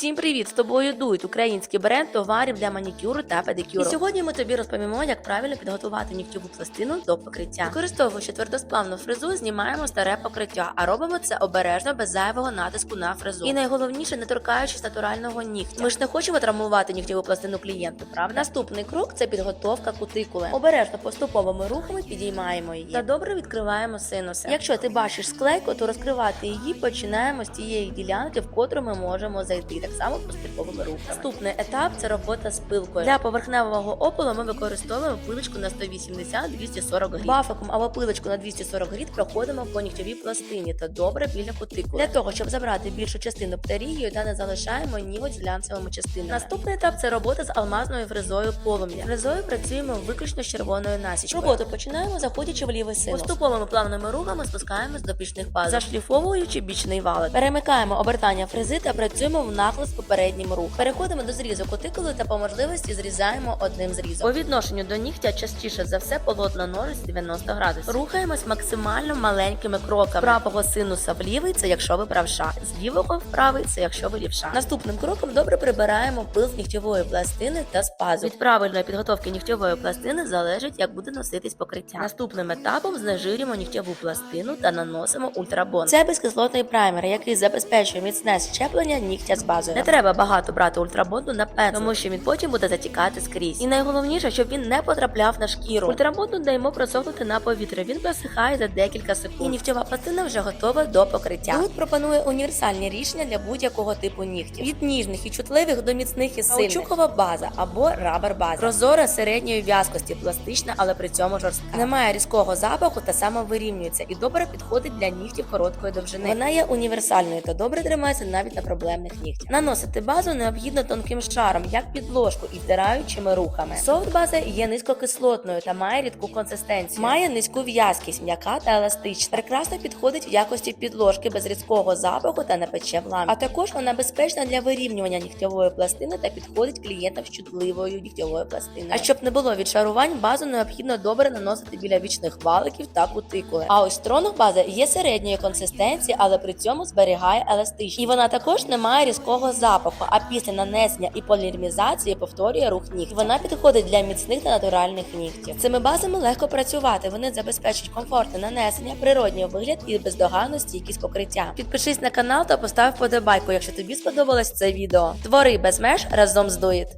Всім привіт! З тобою дують український бренд товарів для манікюру та педикюру. І сьогодні ми тобі розповімо, як правильно підготувати нігтєву пластину до покриття. Використовуючи твердосплавну фрезу, знімаємо старе покриття, а робимо це обережно без зайвого натиску на фрезу. І найголовніше, не торкаючись натурального нігтя. Ми ж не хочемо травмувати нігтєву пластину клієнту, правда? Наступний крок це підготовка кутикули. Обережно поступовими рухами підіймаємо її та добре відкриваємо синуси. Якщо ти бачиш склейку, то розкривати її починаємо з тієї ділянки, в котру ми можемо зайти. Так само поступовими рухами. Наступний етап це робота з пилкою. Для поверхневого опилу ми використовуємо пилочку на 180-240 гріт. Бафаком або пилочку на 240 гріт проходимо по нігтєвій пластині та добре біля кутикули. Для того, щоб забрати більшу частину птерігію та не залишаємо ніготь з глянцевими частинами. Наступний етап це робота з алмазною фрезою полум'я. Фрезою працюємо виключно з червоною насічкою. Роботу починаємо заходячи в лівий синус. Поступовими плавними рухами спускаємось до бічних пазів, зашліфовуючи бічний валик. Перемикаємо обертання фрези та працюємо в нахил з попереднім рухом. Переходимо до зрізу кутикули та по можливості зрізаємо одним зрізом. По відношенню до нігтя частіше за все полотно ножиць 90 градусів. Рухаємось максимально маленькими кроками. Правого синуса в лівий це якщо ви правша, з лівого в правий це якщо ви лівша. Наступним кроком добре прибираємо пил з нігтєвої пластини та з пазу. Від правильної підготовки нігтєвої пластини залежить, як буде носитись покриття. Наступним етапом знежирюємо нігтєву пластину та наносимо ультрабон. Це безкислотний праймер, який забезпечує міцне щеплення нігтя з базою. Не треба багато брати ультрабонду на пензлик, тому що він потім буде затікати скрізь. І найголовніше, щоб він не потрапляв на шкіру. Ультрабонду даємо просохнути на повітря. Він просихає за декілька секунд. І нігтєва пластина вже готова до покриття. Тут пропонує універсальні рішення для будь-якого типу нігтів. Від ніжних і чутливих до міцних і сильних. Каучукова база або рабер база. Прозора середньої в'язкості, пластична, але при цьому жорстка. Немає різкого запаху та самовирівнюється і добре підходить для нігтів короткої довжини. Вона є універсальною та добре тримається навіть на проблемних нігтях. Наносити базу необхідно тонким шаром, як підложку і втираючими рухами. Софт база є низькокислотною та має рідку консистенцію. Має низьку в'язкість, м'яка та еластична. Прекрасно підходить в якості підложки без різкого запаху та не пече в ламі. А також вона безпечна для вирівнювання нігтєвої пластини та підходить клієнтам з чутливою нігтєвою пластиною. А щоб не було відшарувань, базу необхідно добре наносити біля вічних валиків та кутикули. А ось тронок база є середньої консистенції, але при цьому зберігає еластичність. І вона також не має різкого запаху. А після нанесення і полімеризації повторює рух нігтів. Вона підходить для міцних та натуральних нігтів. Цими базами легко працювати. Вони забезпечують комфортне нанесення, природній вигляд і бездоганну стійкість покриття. Підпишись на канал та постав подобайку, якщо тобі сподобалось це відео. Твори без меж разом з Дуїт.